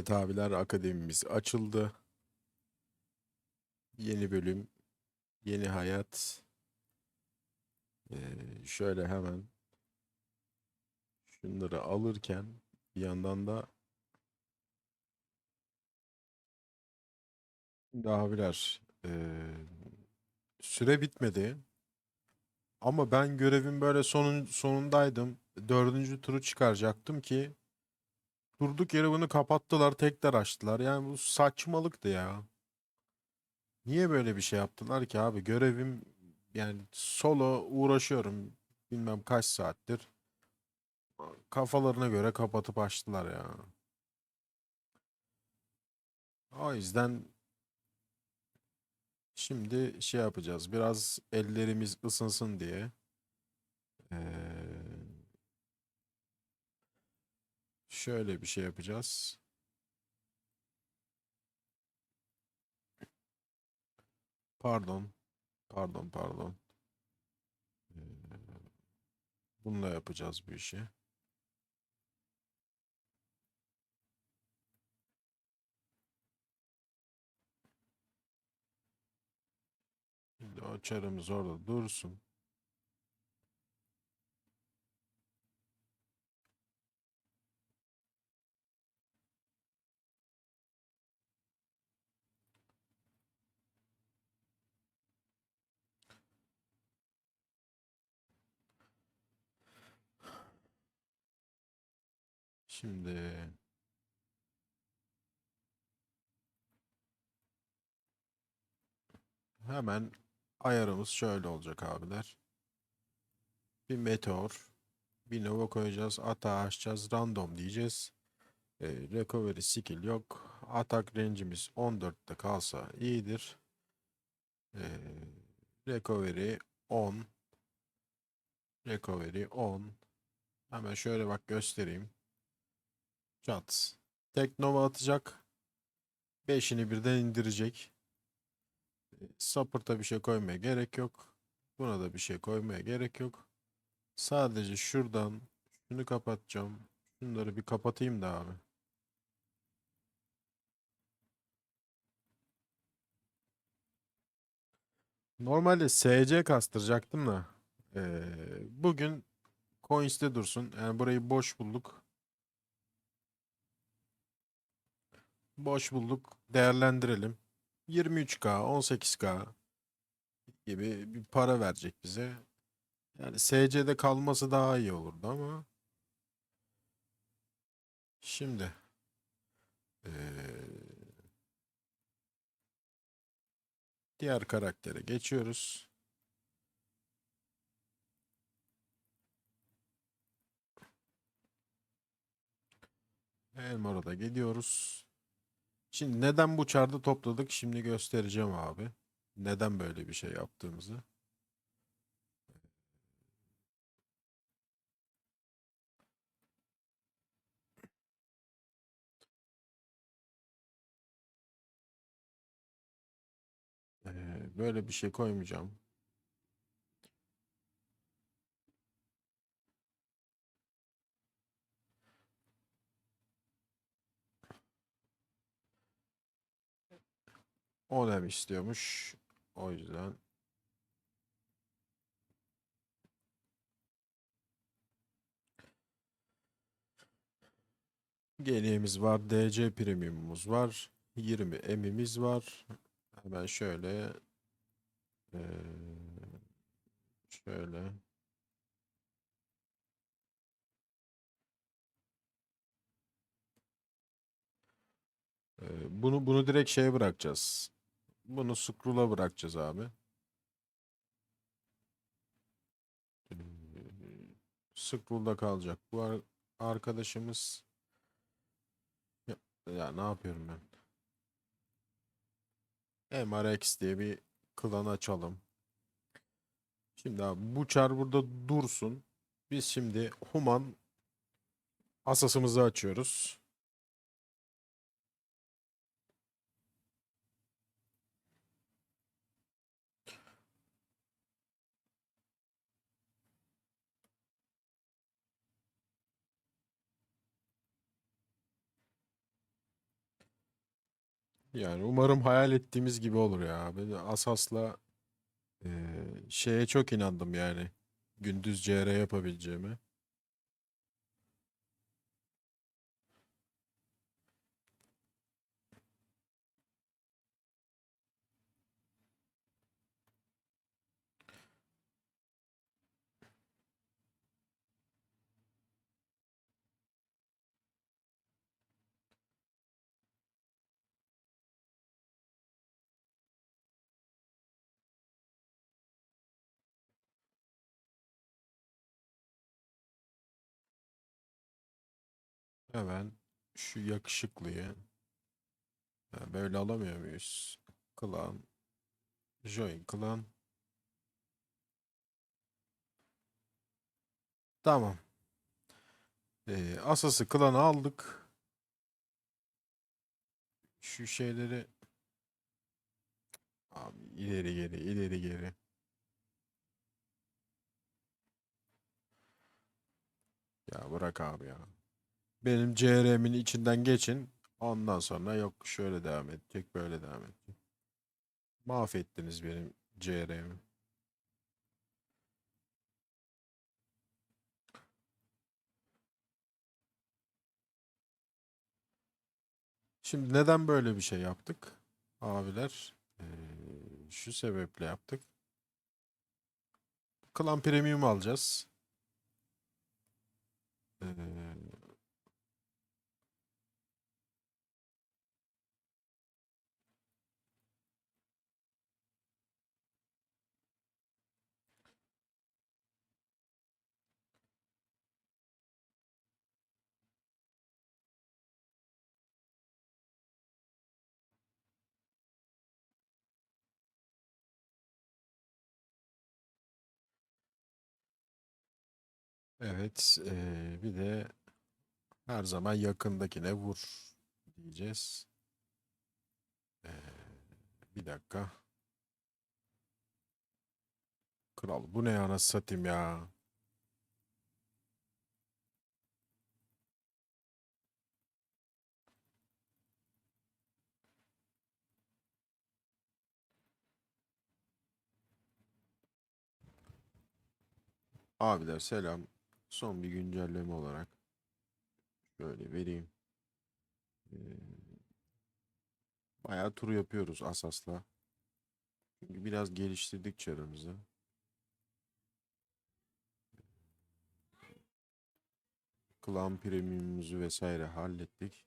Evet abiler akademimiz açıldı. Yeni bölüm, yeni hayat. Ee, şöyle hemen şunları alırken bir yandan da Şimdi abiler ee, süre bitmedi. Ama ben görevin böyle sonun, sonundaydım. Dördüncü turu çıkaracaktım ki durduk yere bunu kapattılar tekrar açtılar. Yani bu saçmalıktı ya. Niye böyle bir şey yaptılar ki abi? Görevim yani solo uğraşıyorum bilmem kaç saattir. Kafalarına göre kapatıp açtılar ya. O yüzden şimdi şey yapacağız. Biraz ellerimiz ısınsın diye. Ee, şöyle bir şey yapacağız. Pardon. Pardon, pardon. Ee, bununla yapacağız bu işi. Şimdi o çarımız orada dursun. Şimdi hemen ayarımız şöyle olacak abiler. Bir meteor, bir nova koyacağız, atağı açacağız, random diyeceğiz. Ee, recovery skill yok. Atak range'imiz 14'te kalsa iyidir. Ee, recovery 10. Recovery 10. Hemen şöyle bak göstereyim. Çat. Tek nova atacak. 5'ini birden indirecek. Support'a bir şey koymaya gerek yok. Buna da bir şey koymaya gerek yok. Sadece şuradan şunu kapatacağım. Şunları bir kapatayım da abi. Normalde SC kastıracaktım da. eee, bugün Coins'te dursun. Yani burayı boş bulduk. Boş bulduk. Değerlendirelim. 23K, 18K gibi bir para verecek bize. Yani SC'de kalması daha iyi olurdu ama şimdi eee, diğer karaktere geçiyoruz. Elmar'a da gidiyoruz. Şimdi neden bu çarda topladık? Şimdi göstereceğim abi. Neden böyle bir şey yaptığımızı. Ee, böyle bir şey koymayacağım. O dem istiyormuş. O yüzden Geleğimiz var. DC premiumumuz var. 20 emimiz var. Hemen şöyle şöyle bunu bunu direkt şeye bırakacağız. Bunu scroll'a bırakacağız abi. Eee, Scroll'da kalacak. Bu ar- arkadaşımız ya ne yapıyorum ben? MRX diye bir klan açalım. Şimdi abi bu çar burada dursun. Biz şimdi Human asasımızı açıyoruz. Yani umarım hayal ettiğimiz gibi olur ya. Ben Asas'la eee, şeye çok inandım yani. Gündüz CR yapabileceğime. Hemen şu yakışıklıyı böyle alamıyor muyuz? Klan, join klan. Tamam. Ee, Asas'ı klanı aldık. Şu şeyleri abi ileri geri ileri geri. Ya bırak abi ya. Benim CRM'in içinden geçin. Ondan sonra yok şöyle devam edecek, böyle devam edecek. Mahvettiniz benim CRM'i. Şimdi neden böyle bir şey yaptık? Abiler, şu sebeple yaptık. Klan Premium alacağız. Eee, evet, eee, bir de her zaman yakındakine vur diyeceğiz. Eee, bir dakika. Kral bu ne ya nasıl satayım ya. Abiler selam. Son bir güncelleme olarak şöyle vereyim. Ee, bayağı tur yapıyoruz Asas'la. Çünkü biraz geliştirdik çarımızı. Klan premiumumuzu vesaire hallettik.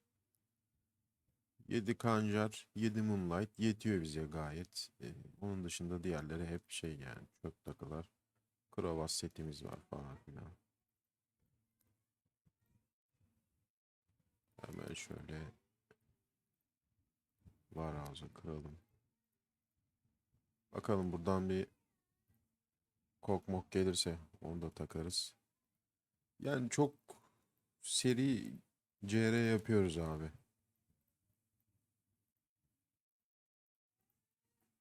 7 Kanjar, 7 Moonlight yetiyor bize gayet. Ee, onun dışında diğerleri hep şey yani çöp takılar. Kravat setimiz var falan filan. Hemen şöyle var ağzı kıralım. Bakalım buradan bir kokmok gelirse onu da takarız. Yani çok seri CR yapıyoruz abi.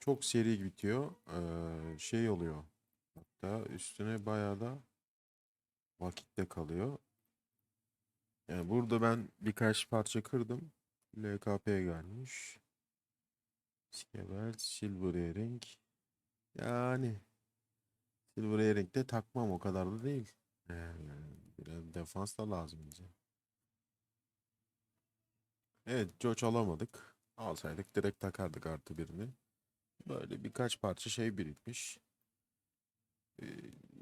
Çok seri bitiyor. Ee, şey oluyor. Hatta üstüne bayağı da vakit de kalıyor. Yani burada ben birkaç parça kırdım. LKP gelmiş. Skebert, Silver Earring. Yani Silver Earring de takmam o kadar da değil. Yani biraz defans da lazım bize. Evet, George alamadık. Alsaydık direkt takardık artı birini. Böyle birkaç parça şey birikmiş. Ee,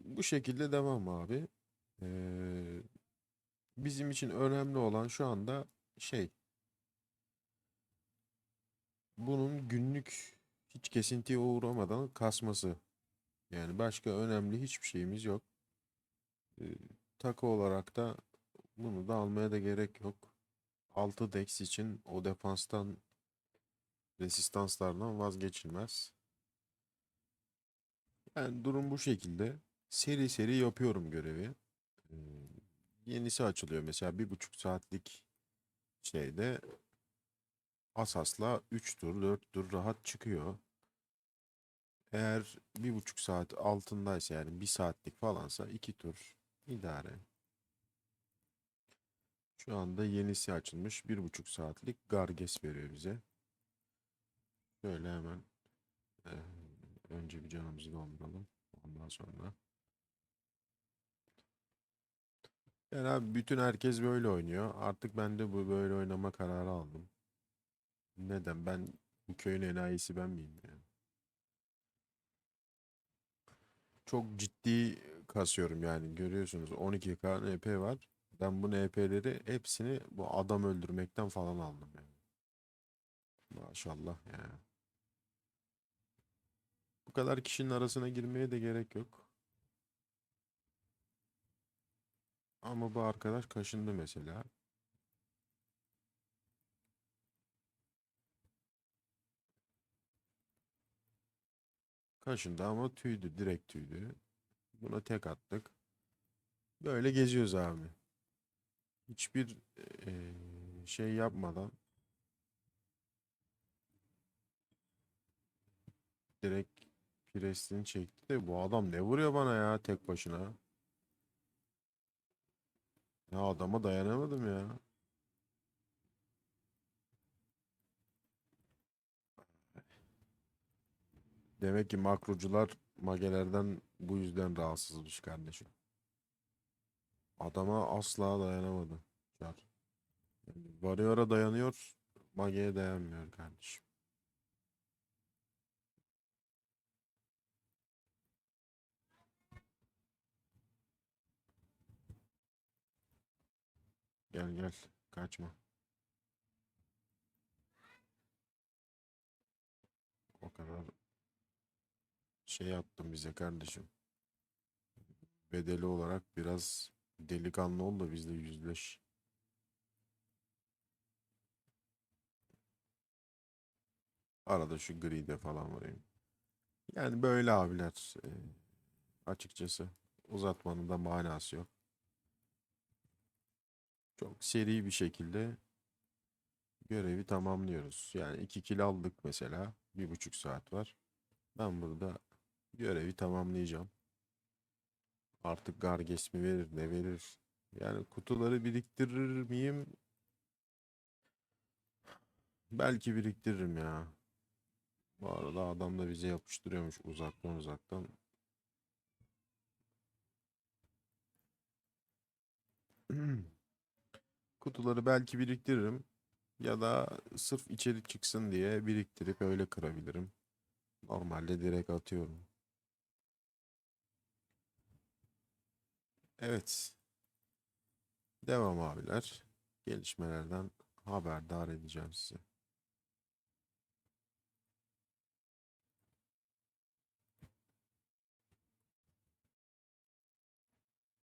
bu şekilde devam abi. Ee, bizim için önemli olan şu anda şey bunun günlük hiç kesintiye uğramadan kasması. Yani başka önemli hiçbir şeyimiz yok. Ee, takı olarak da bunu da almaya da gerek yok. 6 dex için o defanstan resistanslardan vazgeçilmez. Yani durum bu şekilde. Seri seri yapıyorum görevi. Ee, yenisi açılıyor mesela bir buçuk saatlik şeyde Asas'la 3 tur 4 tur rahat çıkıyor. Eğer bir buçuk saat altındaysa yani bir saatlik falansa iki tur idare. Şu anda yenisi açılmış bir buçuk saatlik Garges veriyor bize. Şöyle hemen eee, önce bir canımızı dolduralım. Ondan sonra. Yani abi bütün herkes böyle oynuyor. Artık ben de bu böyle oynama kararı aldım. Neden? Ben bu köyün enayisi ben miyim yani? Çok ciddi kasıyorum yani görüyorsunuz 12k NP var. Ben bu NP'leri hepsini bu adam öldürmekten falan aldım yani. Maşallah yani. Bu kadar kişinin arasına girmeye de gerek yok. Ama bu arkadaş kaşındı mesela. Kaşındı ama tüydü, direkt tüydü. Buna tek attık. Böyle geziyoruz abi. Hiçbir eee, şey yapmadan direkt presini çekti de bu adam ne vuruyor bana ya tek başına? Ya adama dayanamadım ya. Demek ki makrocular magelerden bu yüzden rahatsızmış kardeşim. Adama asla dayanamadı. Yani Warrior'a dayanıyor, mageye dayanmıyor kardeşim. Gel gel, kaçma. O kadar şey yaptın bize kardeşim. Bedeli olarak biraz delikanlı ol da bizle yüzleş. Arada şu gride falan vurayım. Yani böyle abiler. e, açıkçası uzatmanın da manası yok. Çok seri bir şekilde görevi tamamlıyoruz. Yani iki kill aldık mesela. Bir buçuk saat var. Ben burada görevi tamamlayacağım. Artık Garges mi verir ne verir? Yani kutuları biriktirir miyim? Belki biriktiririm ya. Bu arada adam da bize yapıştırıyormuş uzaktan uzaktan. Kutuları belki biriktiririm. Ya da sırf içerik çıksın diye biriktirip öyle kırabilirim. Normalde direkt atıyorum. Evet. Devam abiler. Gelişmelerden haberdar edeceğim sizi.